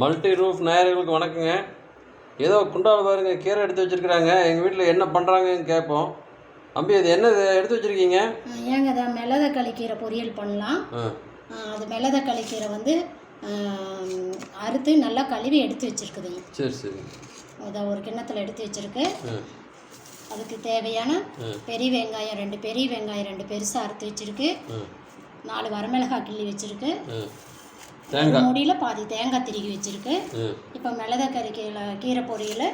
Multi roof நேயர்களுக்கு வணக்கங்க. ஏதோ குண்டால் பாருங்க கீரை எடுத்து வச்சிருக்கிறாங்க. எங்கள் வீட்டில் என்ன பண்ணுறாங்கன்னு கேட்போம். அம்பி அது என்ன இது எடுத்து வச்சிருக்கீங்க? ஏங்க அதான் மிளத கழிக்கீரை பொரியல் பண்ணலாம். அது மிளத கழிக்கீரை வந்து அறுத்து நல்லா கழுவி எடுத்து வச்சுருக்குதுங்க. சரி சரி. அதை ஒரு கிண்ணத்தில் எடுத்து வச்சுருக்கு. அதுக்கு தேவையான பெரிய வெங்காயம் ரெண்டு பெரிய வெங்காயம் ரெண்டு பெருசாக அறுத்து வச்சுருக்கு. நாலு வரமிளகாய் கிள்ளி வச்சுருக்கு. தேங்காய் முடியில் பாதி தேங்காய் திருகி வச்சுருக்கு. இப்போ மிளத கறிக்கீரை கீரை பொரியல்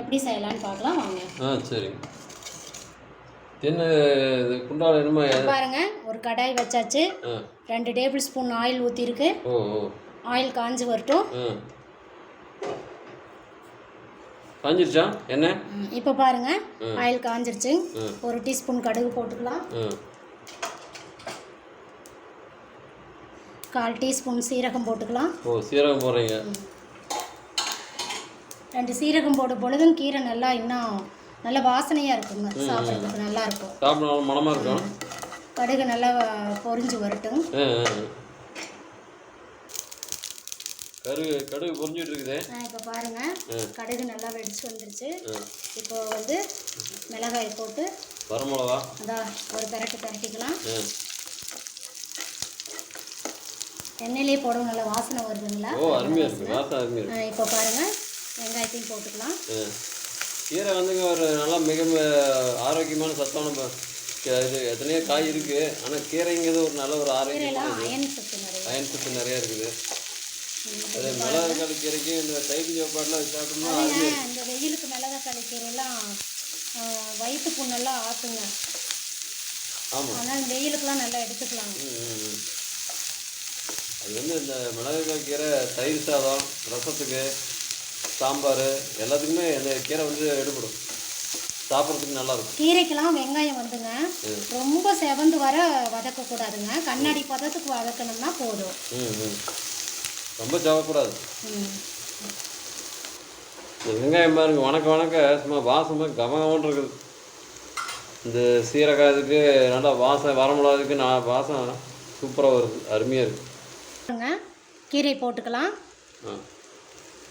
எப்படி செய்யலான்னு பார்க்கலாம் வாங்க. ஆ என்ன இது குண்டால் என்னமோ பாருங்க ஒரு கடாய் வச்சாச்சு. ரெண்டு டேபிள் ஸ்பூன் ஆயில் ஊற்றிருக்கு ஆயில் காஞ்சு வரட்டும். காஞ்சிருச்சா? என்ன? இப்போ பாருங்க ஆயில் காஞ்சிருச்சு. ஒரு டீஸ்பூன் கடுகு போட்டுக்கலாம். கால் டீஸ்பூன் சீரகம் போட்டுக்கலாம். ஓ சீரகம் போடுறீங்க. ரெண்டு சீரகம் போடும் பொழுதும் கீரை நல்லா இன்னும் நல்ல வாசனையாக இருக்குங்க. சாப்பிட்றதுக்கு நல்லா இருக்கும். சாப்பிட நல்லா மனமாக இருக்கும் கடுகு நல்லா பொரிஞ்சு வரட்டும். கடுகு கடுகு பொரிஞ்சிட்டு இருக்குதே. இப்போ பாருங்க. கடுகு நல்லா வெடிச்சு வந்துருச்சு. இப்போ வந்து மிளகாய் போட்டு வரமிளகா அதான் ஒரு பெரட்டு பெரட்டிக்கலாம். எண்ணெயிலே போடவும் நல்லா வாசனை வருதுங்களா? ஓ அருமையாக இருக்குது வாசம் அருமையாக இருக்கு. ஆ, இப்போ பாருங்க. வெங்காயத்தையும் போட்டுக்கலாம். கீரை வந்துங்க ஒரு நல்லா மிக ஆரோக்கியமான சத்தான இது எத்தனையோ காய் இருக்குது ஆனால் கீரைங்கிறது ஒரு நல்ல ஒரு ஆரோக்கியம் கீரையெல்லாம் அயன் சத்து நிறைய. அயன் சத்து நிறையா இருக்குது. அது மிளகாய் கீரைக்கு இந்த தயிர் சாப்பாடுலாம் சாப்பிட்டோம்னா இந்த வெயிலுக்கு மிளகாய் கீரையெல்லாம் ஆ, வயிற்று புண்ணெல்லாம் ஆற்றுங்க ஆமாம் அதனால் இந்த வெயிலுக்கெல்லாம் நல்லா எடுத்துக்கலாங்க. ம். அது வந்து இந்த மிளகாய் கீரை தயிர் சாதம் ரசத்துக்கு சாம்பார் எல்லாத்துக்குமே இந்த கீரை வந்து எடுபடும். சாப்பிட்றதுக்கு நல்லாயிருக்கும். கீரைக்கெல்லாம் வெங்காயம் வந்துங்க. ரொம்ப செவந்து வர வதக்கக்கூடாதுங்க. கண்ணாடி பதத்துக்கு வதக்கணும்னா போதும். ரொம்ப. இந்த வெங்காயம் பாருங்க வணக்க வணக்க. சும்மா வாசமாக கமகமன்னு இருக்குது. இந்த சீரகம் இதுக்கு நல்லா வாசம் வரமிளகாதுக்கு நான் வாசம் சூப்பராக வருது அருமையாக இருக்குது பாருங்க கீரை போட்டுக்கலாம்.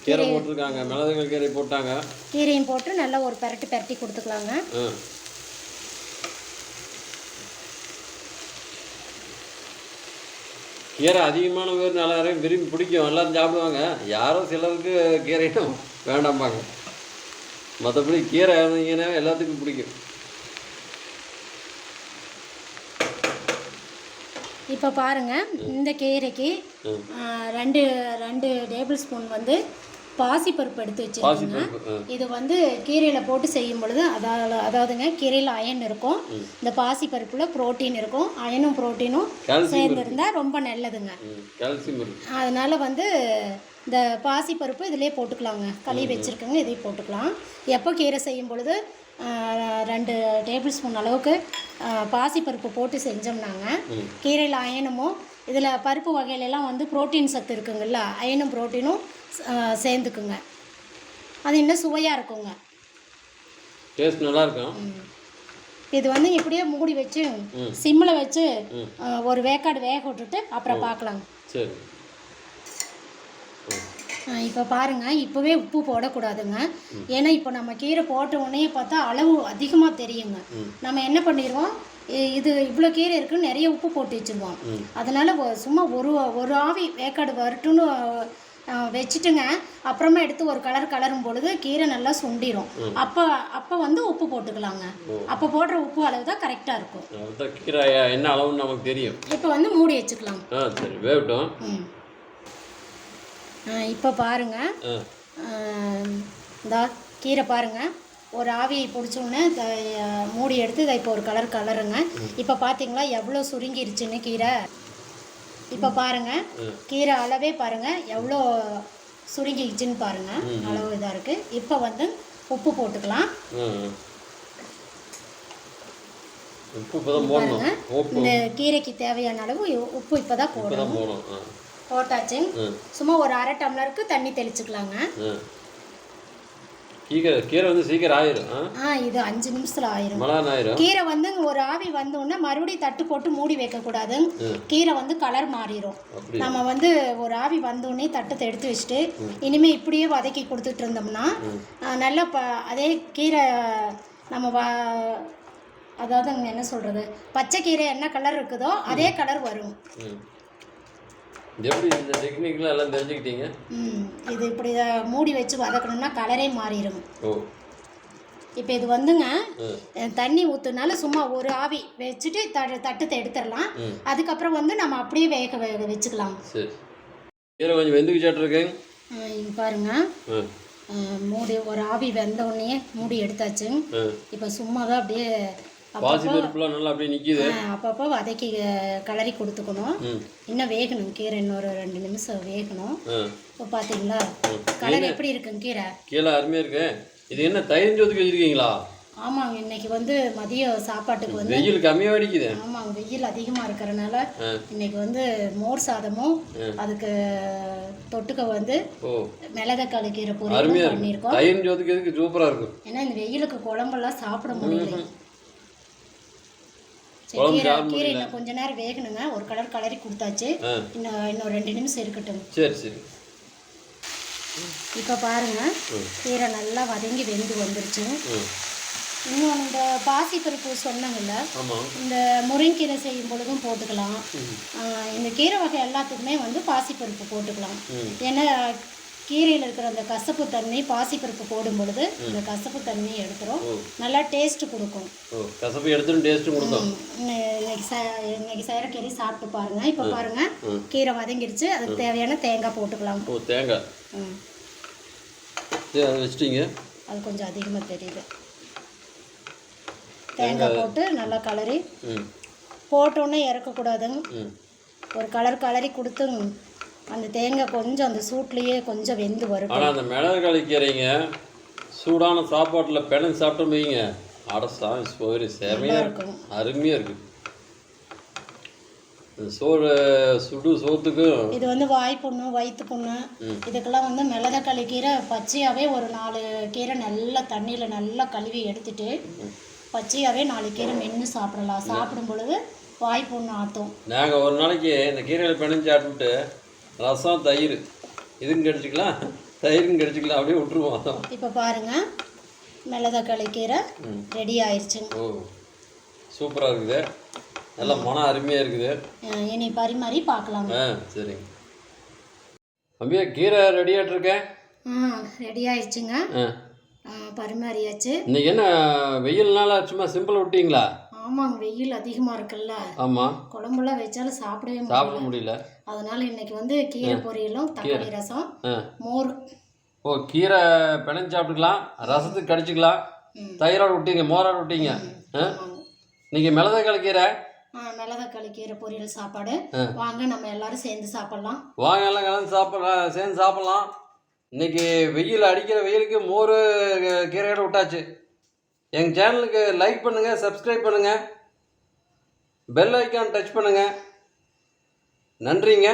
கீரை போட்டிருக்காங்க. மிளகு கீரை போட்டாங்க. கீரையும் போட்டு நல்லா ஒரு பெரட்டு பெரட்டி கொடுத்துக்கலாங்க. கீரை அதிகமான பேர் நல்லா விரும்பி பிடிக்கும். எல்லாரும் சாப்பிடுவாங்க. யாரோ சிலருக்கு கீரையும் வேண்டாம்பாங்க. மற்றபடி கீரை இருந்தீங்கன்னா எல்லாத்துக்கும் பிடிக்கும். இப்போ பாருங்க இந்த கீரைக்கு ரெண்டு ரெண்டு டேபிள் ஸ்பூன் வந்து பாசிப்பருப்பு எடுத்து வச்சுருக்கோங்க. இது வந்து கீரையில் போட்டு செய்யும் பொழுது அதாவது அதாவதுங்க கீரையில் அயன் இருக்கும். இந்த பாசிப்பருப்பில் புரோட்டீன் இருக்கும். அயனும் புரோட்டீனும் கால்சியம் சேர்ந்து இருந்தால் ரொம்ப நல்லதுங்க. அதனால் வந்து இந்த பாசிப்பருப்பு இதிலே போட்டுக்கலாங்க. கழுவி வச்சுருக்கோங்க இதையும் போட்டுக்கலாம். எப்போ கீரை செய்யும் பொழுது ரெண்டு டேபிள் ஸ்பூன் அளவுக்கு பாசிப்பருப்பு போட்டு செஞ்சோம்னாங்க. கீரையில் அயனுமோ இதில் பருப்பு வகையிலலாம் வந்து புரோட்டீன் சத்து இருக்குங்கல்ல அயனும் புரோட்டீனும் சேர்ந்துக்குங்க. அது இன்னும் சுவையாக இருக்குங்க. டேஸ்ட் நல்லா இருக்கும் இது வந்து இப்படியே மூடி வச்சு சிம்மில் வச்சு ஒரு வேக்காடு வேக விட்டுட்டு அப்புறம் பார்க்கலாங்க சரி. இப்போ பாருங்க இப்போவே உப்பு போடக்கூடாதுங்க. ஏன்னா இப்போ நம்ம கீரை போட்ட உடனே பார்த்தா அளவு அதிகமாக தெரியுங்க. நம்ம என்ன பண்ணிடுவோம் இது இவ்வளோ கீரை இருக்குன்னு நிறைய உப்பு போட்டு வச்சுருவோம். அதனால சும்மா ஒரு ஒரு ஆவி வேக்காடு வரட்டும்னு ஆ, வச்சுட்டுங்க. அப்புறமா எடுத்து ஒரு கலர் கலரும் பொழுது கீரை நல்லா சுண்டிரும். அப்போ அப்போ வந்து உப்பு போட்டுக்கலாங்க. அப்போ போடுற உப்பு அளவு தான் கரெக்டாக இருக்கும் கீரை என்ன அளவுன்னு நமக்கு தெரியும். இப்போ வந்து மூடி வச்சுக்கலாம். சரி வேகட்டும். ம். இப்போ பாருங்க. ஆ. இந்த கீரை பாருங்க. ஒரு ஆவியை பிடிச்சோன்னே மூடி எடுத்து இதை இப்போ ஒரு கலர் கலருங்க. இப்போ பார்த்தீங்களா எவ்வளோ சுருங்கிருச்சுன்னு கீரை? இப்போ பாருங்க கீரை அளவே பாருங்க எவ்வளோ சுருங்கிடுச்சுன்னு பாருங்க. அளவு இதாக இருக்குது இப்போ வந்து உப்பு போட்டுக்கலாம். பாருங்க இந்த கீரைக்கு தேவையான அளவு உப்பு இப்போ தான் இப்போ போடணும் போட்டாச்சு. சும்மா ஒரு அரை டம்ளருக்கு தண்ணி தெளிச்சுக்கலாங்க. கீரை கீரை வந்து சீக்கிரம் ஆயிரும் ஆ? இது அஞ்சு நிமிஷத்தில் ஆயிரும். மலான் ஆயிரும்? கீரை வந்து ஒரு ஆவி வந்தோடனே மறுபடியும் தட்டு போட்டு மூடி வைக்கக்கூடாது. கீரை வந்து கலர் மாறிடும் நம்ம வந்து ஒரு ஆவி வந்தோடனே தட்டத்தை எடுத்து வச்சுட்டு இனிமேல் இப்படியே வதக்கி கொடுத்துட்டு இருந்தோம்னா நல்லா ப அதே கீரை நம்ம வ அதாவது என்ன சொல்கிறது பச்சை கீரை என்ன கலர் இருக்குதோ அதே கலர் வரும். எப்படி இந்த டெக்னிக்லாம் எல்லாம் தெரிஞ்சுக்கிட்டீங்க? ம் இது இப்படி அஹ், மூடி வச்சு வதக்கணும்னா கலரே மாறிடும் ஓ. இப்போ இது வந்துங்க தண்ணி ஊற்றுனால சும்மா ஒரு ஆவி வச்சுட்டு த தட்டத்தை எடுத்துடலாம். அதுக்கப்புறம் வந்து நம்ம அப்படியே வேக வேக வச்சுக்கலாம். சரி. கொஞ்சம் இங்க பாருங்க. மூடி ஒரு ஆவி வெந்த உடனே மூடி எடுத்தாச்சு இப்போ சும்மா தான் அப்படியே பாசி பருப்புலாம் நல்லா அப்படியே நிற்கிது அப்பப்போ வதக்கி கிளறி கொடுத்துக்கணும். இன்னும் வேகணும். கீரை இன்னொரு ரெண்டு நிமிஷம் வேகணும். இப்போ பார்த்தீங்களா? கலர் எப்படி இருக்குங்க கீரை? கீழே அருமையாக இருக்கு. இது என்ன தயிர் ஜோத்துக்கு வச்சிருக்கீங்களா? ஆமாங்க. இன்னைக்கு வந்து மதியம் சாப்பாட்டுக்கு வந்து வெயில் கம்மியாக அடிக்குது ஆமாங்க. வெயில் அதிகமாக இருக்கிறனால. இன்னைக்கு வந்து மோர் சாதமும் அதுக்கு தொட்டுக்க வந்து மிளகாய் கீரை இருக்கு. பண்ணியிருக்கோம். தயிர் ஜோத்துக்கு சூப்பராக இருக்கும். ஏன்னா இந்த வெயிலுக்கு குழம்பெல்லாம் சாப்பிட முடியல. கீரை கீரை இன்னும் கொஞ்ச நேரம் வேகணுங்க. ஒரு கலர் கலரி கொடுத்தாச்சு. இன்னும் இன்னும் ரெண்டு நிமிஷம் இருக்கட்டும். சரி சரி. இப்போ பாருங்க. கீரை நல்லா வதங்கி வெந்து வந்துருச்சு. இன்னும் இந்த பாசிப்பருப்பு சொன்னங்கல்ல இந்த முருங்கீரை செய்யும் பொழுதும் போட்டுக்கலாம். இந்த கீரை வகை எல்லாத்துக்குமே வந்து பாசிப்பருப்பு போட்டுக்கலாம். ஏன்னா கீரையில் இருக்கிற அந்த கசப்பு தன்மை பாசிப்பருப்பு போடும் பொழுது இந்த கசப்பு தன்மையை எடுத்துரும். நல்லா டேஸ்ட் கொடுக்கும். கசப்பு எடுத்துட்டு டேஸ்ட்டும் கொடுத்தோம் ம், இன்னை- இன்னைக்கு செய்கிற கீரை சாப்பிட்டு பாருங்க. இப்போ பாருங்க. கீரை வதங்கிடுச்சு அதுக்கு தேவையான தேங்காய் போட்டுக்கலாம். ஓ தேங்காய். வச்சிட்டீங்க? அது கொஞ்சம் அதிகமாக தெரியுது. தேங்காய். போட்டு நல்லா கலரி. போட்டோன்னே இறக்கக்கூடாதுங்க. ஒரு கலர் கலரி கொடுத்து அந்த தேங்காய் கொஞ்சம் அந்த சூட்லேயே கொஞ்சம் வெந்து வரும் ஆனால் அந்த மிளகாய் கீரைங்க சூடான சாப்பாட்டில் பிணைஞ்சு சாப்பிட்டோம் வைங்க. அடசா சோறு செமையாக இருக்கும். அருமையாக இருக்குது சோறு சுடு சோத்துக்கும் இது வந்து வாய் புண்ணு வயிற்று புண்ணு. இதுக்கெல்லாம் வந்து மிளதக்களி கீரை பச்சையாகவே ஒரு நாலு கீரை நல்லா தண்ணியில் நல்லா கழுவி எடுத்துட்டு பச்சையாகவே நாலு கீரை மென்று சாப்பிடலாம். சாப்பிடும் பொழுது வாய் புண்ணு நாங்கள் ஒரு நாளைக்கு இந்த கீரையில் பிணைஞ்சு சாப்பிட்டுட்டு ரசம் தயிர். இதுக்கும் கடிச்சிக்கலாம். தயிரும் கடிச்சிக்கலாம். அப்படியே விட்டுருவோம். இப்போ பாருங்க. மிளதக்களி கீரை ரெடி ஆயிடுச்சுங்க ஓ சூப்பராக இருக்குது. நல்லா மனம் அருமையாக இருக்குது. இனி பரிமாறி பார்க்கலாம் ஆ சரிங்க. தம்பியா கீரை ரெடியாகிட்டு இருக்கேன் ஆ ரெடி ஆயிடுச்சுங்க பரிமாறியாச்சு. இன்னைக்கு என்ன வெயில்னால சும்மா சிம்பிள் விட்டீங்களா? ஆமாங்க வெயில் அதிகமாக இருக்குல்ல. ஆமாம் குழம்புலாம் வச்சாலும் சாப்பிடவே சாப்பிட முடியல. அதனால இன்னைக்கு வந்து கீரை பொரியலும் தக்காளி ரசம் மோர். ஓ கீரை பிணைஞ்சு சாப்பிட்டுக்கலாம். ரசத்துக்கு கடிச்சிக்கலாம். தயிரோடு விட்டீங்க மோரோடு விட்டீங்க. இன்னைக்கு மிளகாய் கீரை? மிளகாய் கீரை பொரியல் சாப்பாடு. வாங்க நம்ம எல்லாரும் சேர்ந்து சாப்பிடலாம். வாங்க எல்லாம் கலந்து சாப்பிடலாம் சேர்ந்து சாப்பிடலாம். இன்னைக்கு வெயில் அடிக்கிற வெயிலுக்கு மோர் கீரையோட விட்டாச்சு. எங்கள் சேனலுக்கு லைக் பண்ணுங்கள் சப்ஸ்கிரைப் பண்ணுங்கள் பெல் ஐக்கான் டச் பண்ணுங்கள் நன்றிங்க.